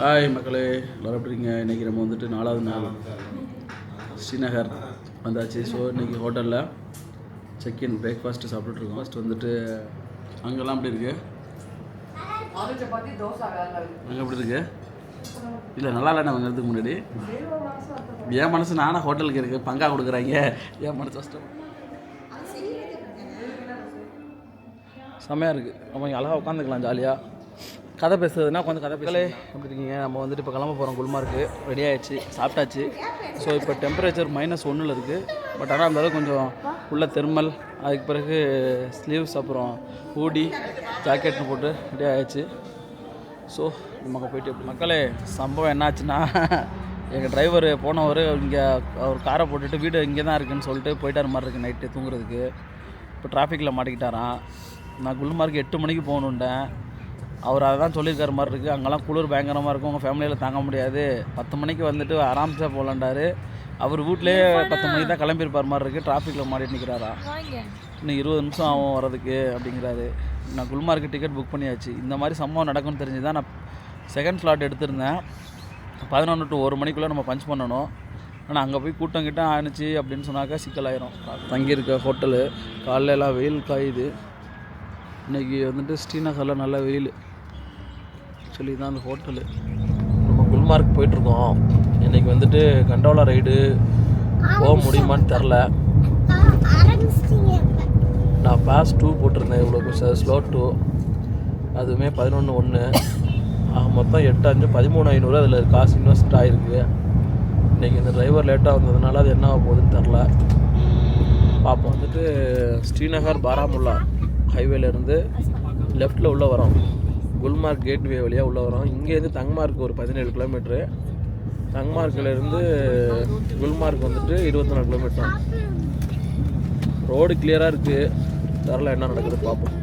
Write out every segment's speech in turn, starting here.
Hi மக்களே. எல்லாரும் எப்படி இருக்கீங்க? இன்றைக்கி நம்ம வந்துட்டு நாலாவது நாள் ஸ்ரீநகர் வந்தாச்சு. ஸோ இன்றைக்கி ஹோட்டலில் செக்இன் பிரேக்ஃபாஸ்ட்டு சாப்பிட்டுட்ருக்கோம் ஃபஸ்ட் வந்துட்டு அங்கெல்லாம் எப்படி இருக்கு? ஆலு சப்பாத்தி தோசை வேலை அங்கே எப்படி இருக்கு? இல்லை நல்லா இல்லை நம்ம நேரத்துக்கு முன்னாடி. என் மனசு நானே ஹோட்டலுக்கு இருக்கு. பங்கா கொடுக்குறாங்க. என் மனசு கஷ்டம். செம்மையாக இருக்குது இங்கே அழகாக உட்காந்துக்கலாம் ஜாலியாக கதை பேசுறதுனா உட்காந்து கதை பேசலே எப்படி இருக்கீங்க? நம்ம வந்துட்டு இப்போ கிளம்ப போகிறோம் குல்மார்க்கு. ரெடி ஆயிடுச்சு சாப்பிட்டாச்சு. ஸோ இப்போ டெம்பரேச்சர் மைனஸ் ஒன்றில் இருக்குது பட் ஆனால் அந்த அளவுக்கு கொஞ்சம் உள்ள தெர்மல் அதுக்கு பிறகு ஸ்லீவ்ஸ் அப்புறம் ஹூடி ஜாக்கெட்னு போட்டு ரெடி ஆயிடுச்சு. ஸோ நம்ம அங்கே போயிட்டு எப்படி- மக்களே சம்பவம் என்னாச்சுன்னா எங்கள் டிரைவர் போனவர் இங்கே அவர் காரை போட்டுட்டு வீடு இங்கே தான் இருக்குன்னு சொல்லிட்டு போயிட்டார் மாதிரி இருக்குது நைட்டு தூங்குறதுக்கு. இப்போ டிராஃபிக்கில் மாட்டிக்கிட்டாராம். நான் குல்மார்க்கு எட்டு மணிக்கு போகணுன்ட்டேன் அவர் அதை தான் சொல்லியிருக்காரு மாதிரி இருக்குது அங்கெல்லாம் குளிர் பயங்கரமாக இருக்கும். உங்கள் ஃபேமிலியில் தாங்க முடியாது. பத்து மணிக்கு வந்துட்டு ஆராம்ஸாக போகலான்டாரு அவர் வீட்லேயே பத்து மணிக்கு தான் கிளம்பியிருப்பார் மாதிரி இருக்குது டிராஃபிக்கில் மாட்டிட்டு நிற்கிறாரா இன்னும் இருபது நிமிஷம் ஆகும் வரதுக்கு அப்படிங்கிறாரு. நான் குல்மார்க்கு டிக்கெட் புக் பண்ணியாச்சு. இந்த மாதிரி சம்பவம் நடக்கும்னு தெரிஞ்சு தான் நான் செகண்ட் ஸ்லாட் எடுத்திருந்தேன். பதினொன்று டு ஒரு மணிக்குள்ளே நம்ம பஞ்ச் பண்ணணும். ஆனால் அங்கே போய் கூட்டம் கிட்ட ஆணுச்சு அப்படின்னு சொன்னாக்கா சிக்கலாயிரும் தங்கியிருக்க ஹோட்டலு காலைல எல்லாம் வெயில் காயுது. இன்றைக்கி வந்துட்டு ஸ்ரீநகரில் நல்ல வெயில். சொல்லி தான் அந்த ஹோட்டலு. நம்ம குல்மார்க் போயிட்டுருக்கோம். இன்றைக்கி வந்துட்டு கண்டோலா ரைடு போக முடியுமான்னு தெரில நான் பாஸ் டூ போட்டிருந்தேன் இவ்வளோ ஸ்லோ டூ அதுவுமே பதினொன்று ஒன்று மொத்தம் எட்டு அஞ்சு பதிமூணு ஐநூறு அதில் காசு இன்வெஸ்ட் ஆகிருக்கு இன்றைக்கி இந்த டிரைவர் லேட்டாக வந்ததுனால அது என்ன ஆக போகுதுன்னு தெரில பார்ப்போம் வந்துட்டு ஸ்ரீநகர் பாராமுல்லா ஹைவேலேருந்து லெஃப்ட்டில் உள்ளே வரோம். குல்மார்க் கேட்வே வழியாக உள்ளே வரோம் இங்கேருந்து தங்மார்க் ஒரு பதினேழு கிலோமீட்ரு தங்மார்க்கிலேருந்து குல்மார்க் வந்துட்டு இருபத்தி நாலு கிலோமீட்டர். ரோடு கிளியராக இருக்குது தரல என்ன நடக்குது பார்ப்போம்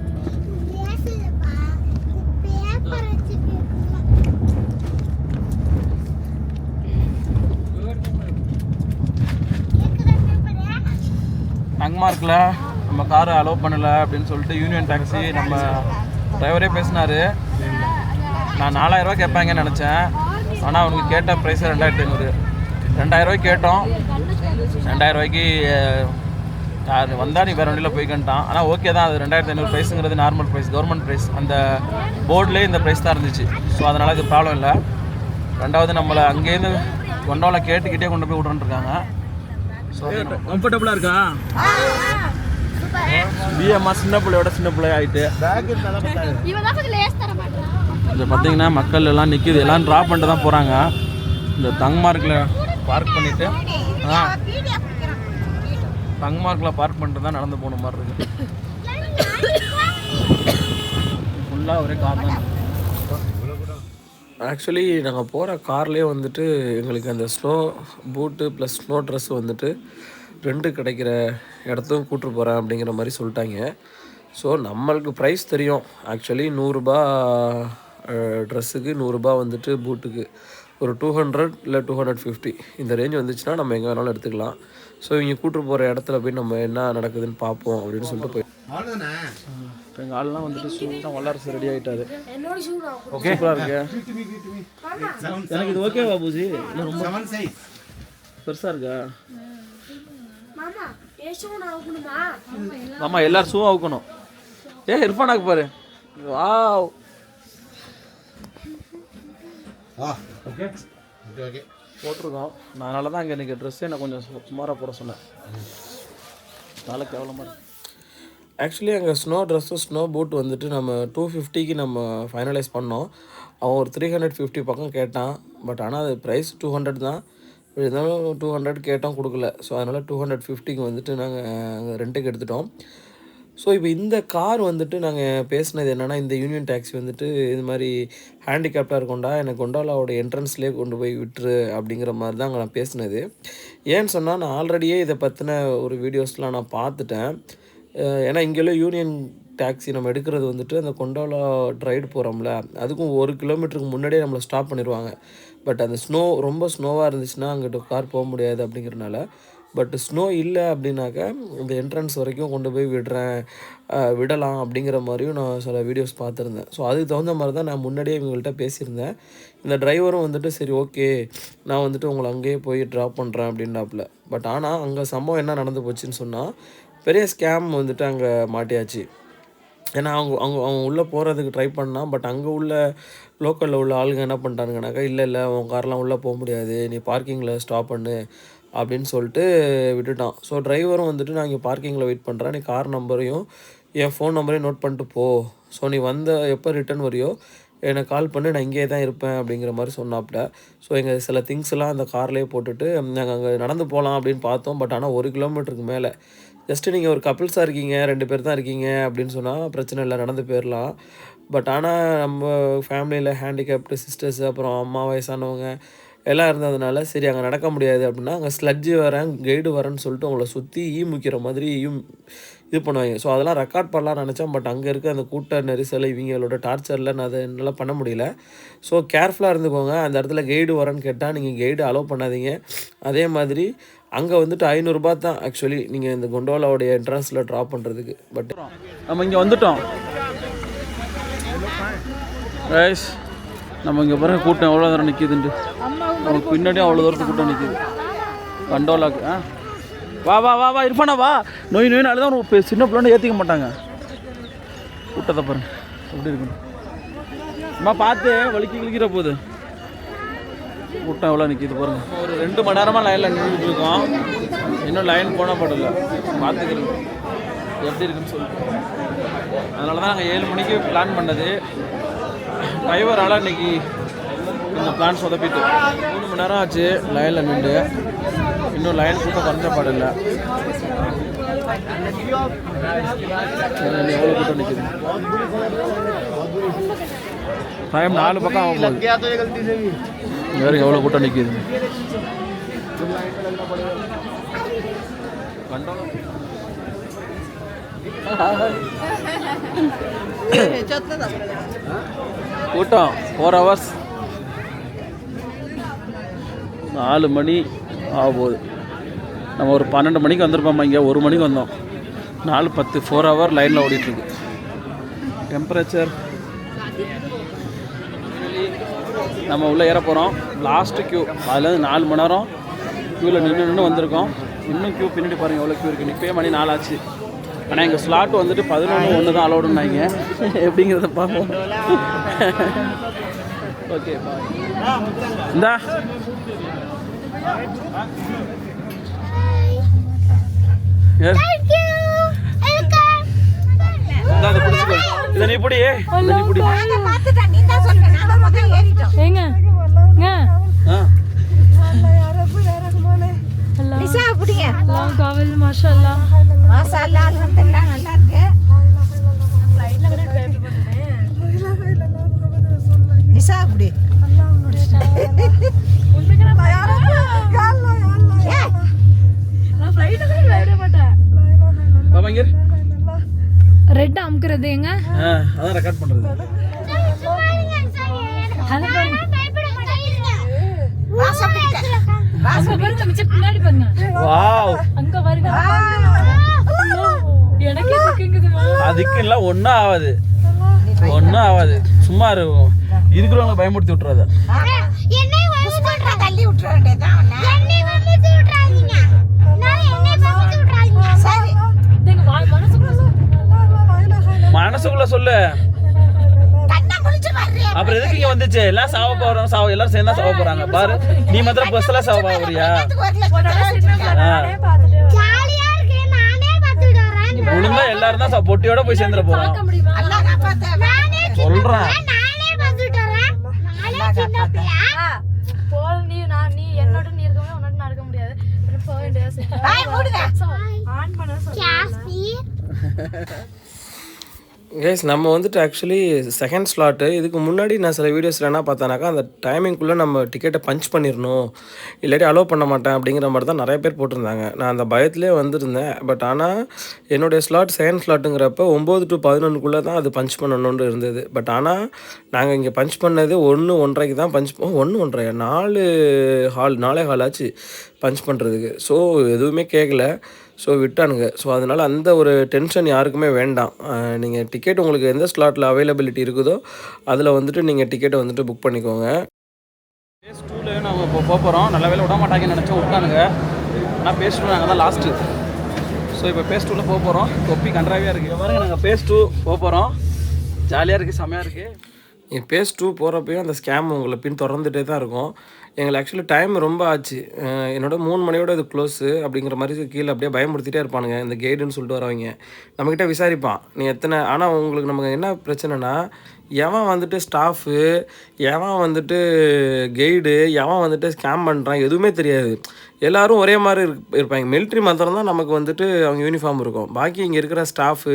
டங்மார்க்கில் நம்ம காரை அலோவ் பண்ணலை அப்படின்னு சொல்லிட்டு யூனியன் டாக்ஸி நம்ம டிரைவரே பேசினாரு. நான் நாலாயிரரூவா கேட்பாங்கன்னு நினச்சேன். ஆனால் அவனுக்கு கேட்ட ப்ரைஸ் ரெண்டாயிரத்தி ஐநூறு. ரெண்டாயிரரூவாய்க்கு கேட்டோம். ரெண்டாயிரம் ரூபாய்க்கு யார் வந்தால் நீ வேறு வண்டியில் போய்க்கன்ட்டான். ஆனால் ஓகே தான். அது ரெண்டாயிரத்தி ஐநூறு ப்ரைஸுங்கிறது நார்மல் ப்ரைஸ் கவர்மெண்ட் ப்ரைஸ் அந்த போர்ட்லேயே இந்த ப்ரைஸ் தான் இருந்துச்சு. ஸோ அதனால் இது ப்ராப்ளம் இல்லை. ரெண்டாவது நம்மளை அங்கேருந்து கொண்டோவில் கேட்டுக்கிட்டே கொண்டு போய் விட்றேன்னு இருக்காங்க. ஸோ கம்ஃபர்டபுளாக இருக்கா? பிஎம்மா சின்ன பிள்ளையோட சின்ன பிள்ளை இதை பார்த்தீங்கன்னா மக்கள் எல்லாம் நிற்கிது எல்லாம் ட்ராப் பண்ணிட்டு தான் போகிறாங்க இந்த தங்மார்க்கில் பார்க் பண்ணிவிட்டு ஆ தங்மார்க்கில் பார்க் பண்ணிட்டு தான் நடந்து போன மாதிரி இருக்கு. ஃபுல்லாக ஒரே கார் தான். ஆக்சுவலி நாங்கள் போகிற கார்லேயே வந்துட்டு எங்களுக்கு அந்த ஸ்னோ பூட்டு ப்ளஸ் ஸ்னோ ட்ரெஸ் வந்துட்டு ரெண்டு கிடைக்கிற இடத்தும் கூட்டு போகிறேன் அப்படிங்கிற மாதிரி சொல்லிட்டாங்க. ஸோ நம்மளுக்கு ப்ரைஸ் தெரியும். ஆக்சுவலி நூறுரூபா ட்ரெஸ்ஸுக்கு நூறுரூபா வந்துட்டு பூட்டுக்கு ஒரு டூ ஹண்ட்ரட் இல்லை டூ ஹண்ட்ரட் ஃபிஃப்டி இந்த ரேஞ்ச் வந்துச்சுன்னா நம்ம எங்கே வேணாலும் எடுத்துக்கலாம். ஸோ இங்கே கூட்டு போகிற இடத்துல போய் நம்ம என்ன நடக்குதுன்னு பார்ப்போம் அப்படின்னு சொல்லிட்டு போய் இப்போ எங்கள் ஆள்லாம் வந்துட்டு சூப்பராக வல்லரசு ரெடி ஆகிட்டாரு ஷூ ஓகே சூப்பராக இருக்கு. எனக்கு இது ஓகே பாபுஜி இல்லை ரொம்ப பெருசாக இருக்கா? மாமா ஏ ஷூ நான் ஆகணுமா ஆமா எல்லாரும் ஷூ அவுக்கணும். ஏ இர்ஃபானாக்கு பாரு. வாவ். ஓகே? போட்டிருக்கோம். நான் அதனால தான் அங்கே இன்றைக்கி ட்ரெஸ்ஸே நான் கொஞ்சம் சு- சுமாரா போட சொன்னேன். அதனால கேவலமாக இருக்கு. ஆக்சுவலி அங்கே ஸ்னோ ட்ரெஸ்ஸு ஸ்னோ பூட் வந்துட்டு நம்ம டூ ஃபிஃப்டிக்கு நம்ம ஃபைனலைஸ் பண்ணோம். அவன் ஒரு த்ரீ ஹண்ட்ரட் ஃபிஃப்டி பக்கம் கேட்டான். பட் ஆனால் அது ப்ரைஸ் டூ ஹண்ட்ரட் தான். இருந்தாலும் டூ ஹண்ட்ரட் கேட்டோம் கொடுக்கல. ஸோ அதனால் டூ ஹண்ட்ரட் ஃபிஃப்டிக்கு வந்துட்டு நாங்கள் அங்கே ரெண்ட்டுக்கு எடுத்துட்டோம். ஸோ இப்போ இந்த கார் வந்துட்டு நாங்கள் பேசினது என்னென்னா இந்த யூனியன் டாக்ஸி வந்துட்டு இது மாதிரி ஹேண்டிகேப்டாக இருக்கோண்டா எனக்கு கொண்டாலாவோட என்ட்ரன்ஸ்லேயே கொண்டு போய் விட்டுரு அப்படிங்கிற மாதிரி தான் அங்கே நான் பேசினது. ஏன்னு சொன்னால் நான் ஆல்ரெடியே இதை பற்றின ஒரு வீடியோஸ்லாம் நான் பார்த்துட்டேன். ஏன்னா இங்கெல்லாம் யூனியன் டாக்ஸி நம்ம எடுக்கிறது வந்துட்டு அந்த கொண்டாலா ரைடு போகிறோம்ல அதுக்கும் ஒரு கிலோமீட்டருக்கு முன்னாடியே நம்மளை ஸ்டாப் பண்ணிடுவாங்க பட் அந்த ஸ்னோ ரொம்ப ஸ்னோவாக இருந்துச்சுன்னா அங்கிட்ட கார் போக முடியாது அப்படிங்கிறனால பட் ஸ்னோ இல்லை அப்படின்னாக்க இந்த என்ட்ரன்ஸ் வரைக்கும் கொண்டு போய் விடுறேன் விடலாம் அப்படிங்கிற மாதிரியும் நான் சில வீடியோஸ் பார்த்துருந்தேன். ஸோ அதுக்கு தகுந்த மாதிரி தான் நான் முன்னாடியே இவங்கள்ட்ட பேசியிருந்தேன். இந்த டிரைவரும் வந்துட்டு சரி ஓகே நான் வந்துட்டு உங்களை அங்கேயே போய் ட்ராப் பண்ணுறேன் அப்படின்னாப்புல. பட் ஆனால் அங்கே சம்பவம் என்ன நடந்து போச்சுன்னு சொன்னால் பெரிய ஸ்கேம் வந்துட்டு அங்கே மாட்டியாச்சு. ஏன்னா அவங்க அவங்க அவங்க உள்ளே போகிறதுக்கு ட்ரை பண்ணால் பட் அங்கே உள்ள லோக்கலில் உள்ள ஆளுங்க என்ன பண்ணிட்டானுங்கனாக்கா இல்லை இல்லை உன் கார்லாம் உள்ளே போக முடியாது. நீ பார்க்கிங்கில் ஸ்டாப் பண்ணு. அப்படின்னு சொல்லிட்டு விட்டுட்டான். ஸோ டிரைவரும் வந்துட்டு நான் இங்கே பார்க்கிங்கில் வெயிட் பண்ணுறேன் நீ கார் நம்பரையும் என் ஃபோன் நம்பரையும் நோட் பண்ணிட்டு போ. ஸோ நீ வந்த எப்போ ரிட்டர்ன் வரியோ எனக்கு கால் பண்ணி. நான் இங்கேயே தான் இருப்பேன் அப்படிங்கிற மாதிரி சொன்னாப்புல ஸோ எங்கள் சில திங்ஸ்லாம் அந்த கார்லேயே போட்டுட்டு நாங்கள் அங்கே நடந்து போகலாம் அப்படின்னு பார்த்தோம். பட் ஆனால் ஒரு கிலோமீட்டருக்கு மேலே. ஜஸ்ட்டு நீங்கள் ஒரு கப்பிள்ஸாக இருக்கீங்க ரெண்டு பேர் தான் இருக்கீங்க அப்படின்னு சொன்னால் பிரச்சனை இல்லை நடந்து போயிடலாம் பட் ஆனால் நம்ம ஃபேமிலியில் ஹேண்டிகேப்டு சிஸ்டர்ஸ் அப்புறம் அம்மா வயசானவங்க எல்லாம் இருந்ததுனால சரி அங்கே நடக்க முடியாது அப்படின்னா அங்கே ஸ்லட்ஜு வரேன் கைடு வரேன்னு சொல்லிட்டு உங்களை சுற்றி ஈ முக்கிற மாதிரி ஈ இது பண்ணுவாங்க. ஸோ அதெல்லாம் ரெக்கார்ட் பண்ணலாம்னு நினச்சேன். பட் அங்கே இருக்க அந்த கூட்ட நெரிசல் இவங்களோட டார்ச்சரில் நான் அதை என்னால் பண்ண முடியல. ஸோ கேர்ஃபுல்லாக இருந்துக்கோங்க. அந்த இடத்துல கைடு வரேன்னு கேட்டால் நீங்கள் கைடு அலோவ் பண்ணாதீங்க. அதே மாதிரி அங்கே வந்துட்டு ஐநூறுரூபா தான் ஆக்சுவலி நீங்கள் இந்த கொண்டோலாவுடைய என்ட்ரன்ஸில் ட்ராப் பண்ணுறதுக்கு பட் நம்ம இங்கே வந்துட்டோம். நம்ம இங்கே பாருங்கள் கூட்டம் எவ்வளோ தூரம் நிற்கிதுன்ட்டு நமக்கு பின்னாடியும் அவ்வளோ தூரத்துக்கு கூட்டம் நிற்கிது கண்டோலாக்கு ஆ? வா வா வா வா இருப்பானா வா. நோய் நோயினால தான் ஒரு சின்ன பிள்ளைன்னு ஏற்றிக்க மாட்டாங்க. கூட்டத்தை பாருங்க. எப்படி இருக்குன்னு. அம்மா பார்த்து வலிக்கி கிழிக்கிற போகுது கூட்டம் எவ்வளோ நிற்கிது பாருங்க. ஒரு ரெண்டு மணி நேரமாக லைனில் நின்றுட்டு இருக்கோம். இன்னும் லைன் போனால் படல பார்த்துக்கிறது எப்படி இருக்குன்னு சொல்லி. அதனால தான் நாங்கள் ஏழு மணிக்கு பிளான் பண்ணது. டிரைவரால் இன்னைக்கு இந்த பிளான் சொதப்பிட்டு. மூணு மணி நேரம் ஆச்சு லைனில் நின்று இன்னும் லைன் கூட்டம் குறைஞ்ச பாடில்லை எவ்வளோ கூட்டம் நிற்குது டைம் நாலு பக்கம் ஆக போகுது. வேறு எவ்வளோ கூட்டம் நிற்கிது கூட்டம் ஃபோர் ஹவர்ஸ் நாலு மணி ஆக போகுது நம்ம ஒரு பன்னெண்டு மணிக்கு வந்திருப்போம்மா இங்கே. ஒரு மணிக்கு வந்தோம். நாலு பத்து ஃபோர் ஹவர் லைனில் ஓடிட்டுருக்கு. டெம்பரேச்சர் நம்ம உள்ளே ஏற போகிறோம் லாஸ்ட்டு க்யூ அதுலேருந்து நாலு மணி நேரம் க்யூவில் நின்று நின்று வந்திருக்கோம். இன்னும் க்யூ பின்னாடி பாருங்கள் எவ்வளோ க்யூ இருக்குது இப்போயே மணி நாலாச்சு ஆனால் எங்கள் ஸ்லாட் வந்துட்டு பதினொன்று ஒன்று தான் அலோடுன்னாங்க எப்படிங்கிறத பார்ப்போம். ஓகே இந்தா ஏ இந்தா அதை பிடிச்சிக்கோ இதை நீ பிடி. இதை நீ பிடி. ஏங்க நிஷா அப்படிங்க எல்லாம் காவல் மாஷா அல்லாஹ் மாசா அல்லா அல்ஹம்துலில்லாஹ் நல்லா இருக்கு நிஷா இங்க இரு. ரெட் அமுக்குறது அதான் ரெக்கார்ட் அங்க பாருங்க மிச்சம் பின்னாடி பாருங்க. வாவ். அங்க பாருங்க எனக்கே துக்குங்குதுமா அதுக்கெல்லாம் ஒன்றும் ஆகாது ஒன்றும் ஆகாது சும்மா இரு. இருக்கிறவங்க பயமுறுத்தி விட்டுறாத. தள்ளி விட்டுற வேண்டியதுதான் உன்னை. சரி எங்க வாய் மனசுக்குள்ள சொல்லு. மனசுக்குள்ள சொல்லு. அப்புறம் எதுக்கு இங்க வந்துச்சு? எல்லாம் சாவ போறோம். சாவ எல்லாரும் சேர்ந்தா சாவ போறாங்க. பாரு நீ மாத்திரம் பஸ்ல சாவ போறியா. விழுந்தா எல்லாரும் தான் பொட்டியோட போய் சேர்ந்துட போறோம். சொல்றேன் போல் நீ நான் நீ என்னோட நீ இருக்க முடியாது உன்னோட நான் இருக்க முடியாது. அப்புறம் போக வேண்டியது வாய் மூடுங்க ஆன் பண்ண கேஸ் நம்ம வந்துட்டு ஆக்சுவலி செகண்ட் ஸ்லாட்டு இதுக்கு முன்னாடி நான் சில வீடியோஸில் என்ன பார்த்தேனாக்கா அந்த டைமிங்குள்ளே நம்ம டிக்கெட்டை பஞ்ச் பண்ணிடணும் இல்லாட்டி அலோவ் பண்ண மாட்டேன் அப்படிங்கிற மாதிரி தான் நிறைய பேர் போட்டிருந்தாங்க. நான் அந்த பயத்திலே வந்திருந்தேன். பட் ஆனால் என்னுடைய ஸ்லாட் செகண்ட் ஸ்லாட்டுங்கிறப்ப ஒம்பது டு பதினொன்றுக்குள்ளே தான் அது பஞ்ச் பண்ணணும்னு இருந்தது. பட் ஆனால் நாங்கள் இங்கே பஞ்ச் பண்ணது ஒன்று ஒன்றரைக்கு தான் பஞ்ச் ஒன்று ஒன்றரை நாலு ஹால் நாலே ஹால் ஆச்சு பஞ்ச் பண்ணுறதுக்கு ஸோ எதுவுமே கேட்கல ஸோ விட்டானுங்க. ஸோ அதனால் அந்த ஒரு டென்ஷன் யாருக்குமே வேண்டாம். நீங்கள் டிக்கெட் உங்களுக்கு எந்த ஸ்லாட்டில் அவைலபிலிட்டி இருக்குதோ அதில் வந்துட்டு நீங்கள் டிக்கெட்டை வந்துட்டு புக் பண்ணிக்கோங்க. பேஸ் டூவில் நம்ம இப்போ போக போகிறோம் நல்ல வேலை விட மாட்டாங்கன்னு நினச்சோம் விட்டானுங்க. ஆனால் பேஸ் டூ நாங்கள் தான் லாஸ்ட்டு ஸோ இப்போ பேஸ் டூவில் போக போகிறோம் தொப்பி கன்றாவியாக இருக்குது பாருங்க நாங்கள் பேஸ் டூ போக போகிறோம் ஜாலியாக இருக்குது செம்மையாக இருக்குது நீங்கள் பேஸ் டூ போகிறப்பையும் அந்த ஸ்கேம் உங்களை பின் தொடர்ந்துட்டே தான் இருக்கும். எங்களை ஆக்சுவலி டைம் ரொம்ப ஆச்சு. என்னோட மூணு மணியோட இது க்ளோஸு அப்படிங்கிற மாதிரி கீழே அப்படியே பயமுறுத்திட்டே இருப்பானுங்க. இந்த கைடுன்னு சொல்லிட்டு வரவங்க. நம்மக்கிட்ட விசாரிப்பான். நீ எத்தனை ஆனால் உங்களுக்கு நமக்கு என்ன பிரச்சனைனா எவன் வந்துட்டு ஸ்டாஃபு எவன் வந்துட்டு கைடு எவன் வந்துட்டு ஸ்கேம் பண்ணுறான் எதுவுமே தெரியாது. எல்லோரும் ஒரே மாதிரி இருப் இருப்பாங்க. மிலிட்ரி மாத்திரம் தான் நமக்கு வந்துட்டு அவங்க யூனிஃபார்ம் இருக்கும். பாக்கி இங்கே இருக்கிற ஸ்டாஃபு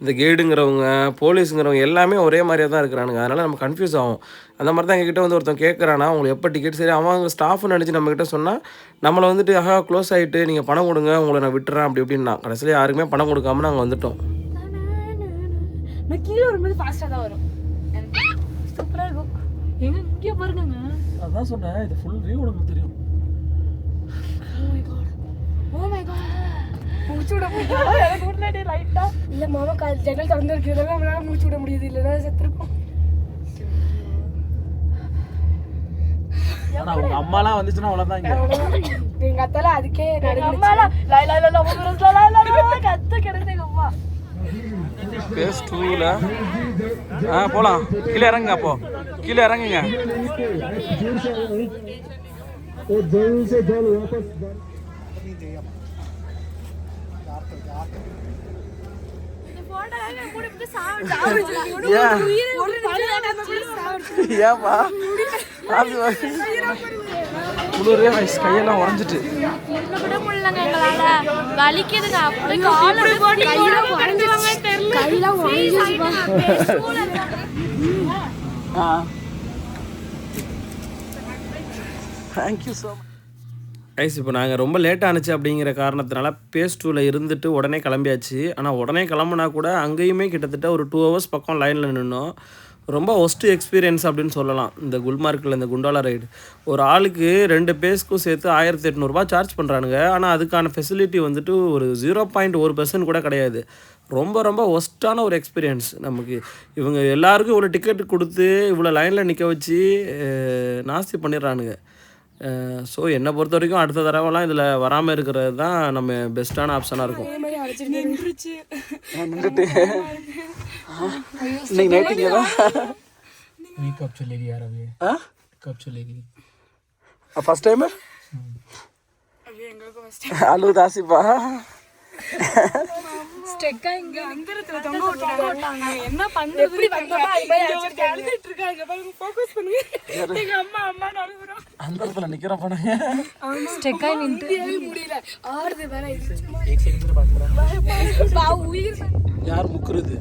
இந்த கைடுங்கிறவங்க போலீஸுங்கிறவங்க எல்லாமே ஒரே மாதிரியே தான் இருக்கிறானுங்க. அதனால் நம்ம கன்ஃபியூஸ் ஆகும் அந்த மாதிரி தான் எங்ககிட்ட வந்து ஒருத்தன் கேட்குறானா அவங்களுக்கு எப்போ டிக்கெட் சரி அவங்க ஸ்டாஃப்னு நினச்சி நம்மக்கிட்ட சொன்னால் நம்மளை வந்துட்டு ஆஹா க்ளோஸ் ஆகிட்டு நீங்கள் பணம் கொடுங்க உங்களை நான் விட்டுறேன் அப்படி இப்படின்னா. கடைசியில் யாருக்குமே பணம் கொடுக்காம நாங்கள் வந்துட்டோம். நான் கீழே வரும்போது ஃபாஸ்ட்டாக தான் வரும். சூப்பராக இருக்கும் எங்க இங்கே பாருங்க அதான் சொன்னேன் இது ஃபுல் வியூ உனக்கு தெரியும் ஓ மை காட் மூச்சு விட முடியாது லைட்டா இல்ல மாமா கால் ஜன்னல் திறந்து இருக்கிறதால நம்மளால மூச்சு விட முடியுது இல்லைன்னா செத்துருப்போம் உங்கள் அம்மாலாம் வந்துச்சுன்னா அவ்வளோதான் இங்கே எங்க அத்தால அதுக்கே அம்மாலாம் லை லை லை லை கத்து கிடக்குது எங்க அம்மா பேஸ் டூவில் ஆ போகலாம் கீழே இறங்குங்க அப்போ. கீழே இறங்குங்க. ஏன்? ஏன்பா? குளிரே வயசு கையெல்லாம் உடஞ்சிட்டு கூட முடியலங்க எங்களால. வலிக்குதுங்க. தேங்க்யூ ஸோ மச் ஐஸ் இப்போ நாங்கள் ரொம்ப லேட் ஆனுச்சு அப்படிங்கிற காரணத்தினால பேஸ் டூவில் இருந்துட்டு உடனே கிளம்பியாச்சு. ஆனால் உடனே கிளம்புனா கூட அங்கேயுமே கிட்டத்தட்ட ஒரு டூ ஹவர்ஸ் பக்கம் லைனில் நின்னோம். ரொம்ப ஒஸ்ட்டு எக்ஸ்பீரியன்ஸ் அப்படின்னு சொல்லலாம். இந்த குல்மார்க்கில் இந்த குண்டாலா ரைடு ஒரு ஆளுக்கு ரெண்டு பேஸ்க்கும் சேர்த்து ஆயிரத்தி எட்நூறுபா சார்ஜ் பண்ணுறானுங்க ஆனால் அதுக்கான ஃபெசிலிட்டி வந்துட்டு ஒரு ஜீரோ பாயிண்ட் ஒரு பர்சன்ட் கூட கிடையாது. ரொம்ப ரொம்ப ஒஸ்ட்டான ஒரு எக்ஸ்பீரியன்ஸ் நமக்கு. இவங்க எல்லாருக்கும் இவ்வளோ டிக்கெட் கொடுத்து இவ்வளோ லைனில் நிற்க வச்சு நாஸ்தி பண்ணிடுறானுங்க. ஸோ என்னை பொறுத்த வரைக்கும் அடுத்த தடவைலாம் இதில் வராமல் இருக்கிறது தான் நம்ம பெஸ்ட்டான ஆப்ஷனாக இருக்கும். हाँ। नहीं नहीं ठीक है ना नहीं कब चलेगी यार अभी? हाँ? कब चलेगी? अब फ़र्स्ट टाइम है? हम्म। अभी एंगल को फ़र्स्ट टाइम आलू दासी बा। ஸ்டெக்கா இங்க. அந்தரத்துல தொங்க விட்டுட்டாங்க. என்ன பண்றது எப்படி வந்தோமா அழுதுட்டு இருக்காங்க. பாருங்க ஃபோக்கஸ் பண்ணுங்க எங்க அம்மா அம்மா ஸ்டெக்கா நின்று முடியல. ஆறுது வேற பா உயிர் யார் முக்குறது?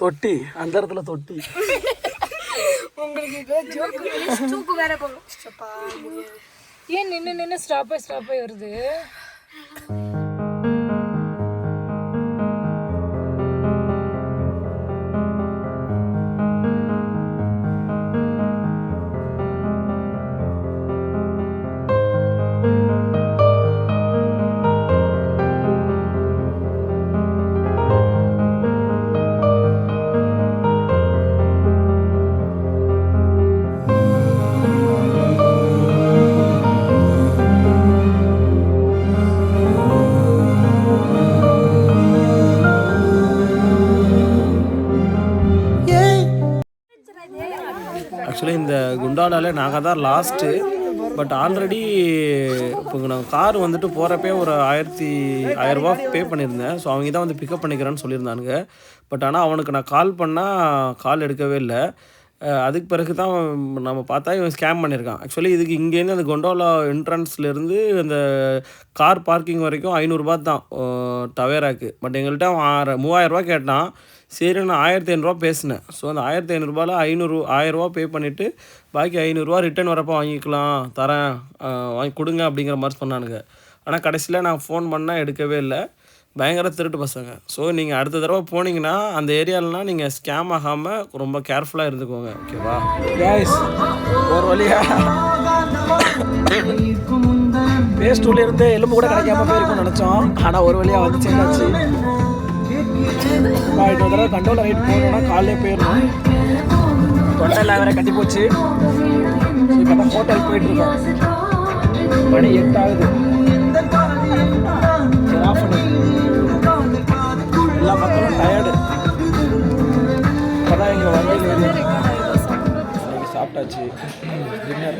தொட்டி அந்த இடத்துல தொட்டி உங்களுக்கு தூக்கு வேற போகும். ஏன் நின்று நின்று ஸ்டாப் ஆகி ஸ்டாப் ஆகி வருது? ஆக்சுவலி நாங்கள் தான் லாஸ்ட்டு பட் ஆல்ரெடி இப்போ நாங்கள் கார் வந்துட்டு போகிறப்பே ஒரு ஆயிரத்தி ஆயிரரூபா பே பண்ணியிருந்தேன். ஸோ அவங்க தான் வந்து பிக்கப் பண்ணிக்கிறேன்னு சொல்லியிருந்தானுங்க. பட் ஆனால் அவனுக்கு நான் கால் பண்ணால் கால் எடுக்கவே இல்லை. அதுக்கு பிறகு தான் நம்ம பார்த்தா இவன் ஸ்கேம் பண்ணியிருக்கான். ஆக்சுவலி இதுக்கு இங்கேருந்து அந்த கொண்டோலா என்ட்ரன்ஸ்லேருந்து அந்த கார் பார்க்கிங் வரைக்கும் ஐநூறுரூபா தான் டவேராக்கு பட் எங்கள்கிட்ட அவன் ஆறு மூவாயிரரூபா கேட்டான். சரி நான் ஆயிரத்தி ஐநூறுரூவா பேசினேன். ஸோ அந்த ஆயிரத்தி ஐநூறுரூபாவில் ஐநூறு ஆயிரரூவா பே பண்ணிவிட்டு பாக்கி ஐநூறுரூவா ரிட்டர்ன் வரப்போ வாங்கிக்கலாம் தரேன் வாங்கி கொடுங்க அப்படிங்கிற மாதிரி சொன்னானுங்க. ஆனால் கடைசியில் நான் ஃபோன் பண்ணால் எடுக்கவே இல்லை. பயங்கர திருட்டு பசங்க. ஸோ நீங்கள் அடுத்த தடவை போனீங்கன்னா அந்த ஏரியாலலாம் நீங்கள் ஸ்கேம் ஆகாமல் ரொம்ப கேர்ஃபுல்லாக இருந்துக்கோங்க. ஓகேவா கேஸ் ஒரு வழியா. பேஸ்ட் எலும்பு கூட கிடைக்காம போயிருக்கும்னு நினச்சோம். ஆனால் ஒரு வழியாக வந்து சேர்ந்தாச்சு. இன்னொரு தடவை கண்டோல ரைட் போகணும்னா காலையிலே போயிடணும். தொண்டையில் வேற கட்டி போச்சு. இப்போ தான் ஹோட்டல் போயிட்டு இருக்கோம். மணி எட்டு ஆகுது எல்லா மக்களும் டயர்டு இப்போதான் இங்கே வந்து சாப்பிட்டாச்சு. டின்னர்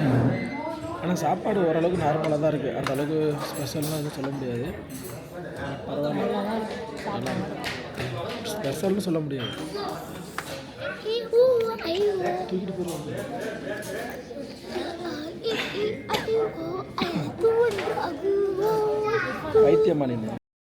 ஆனால் சாப்பாடு ஓரளவுக்கு நார்மலாக தான் இருக்குது அந்த அளவுக்கு ஸ்பெஷல்லாம் எதுவும் சொல்ல முடியாது. பரவாயில்ல. ஸ்பெஷல்னு சொல்ல முடியாது. தூக்கிட்டு போயிடுவாங்க. பைத்தியமா நின்று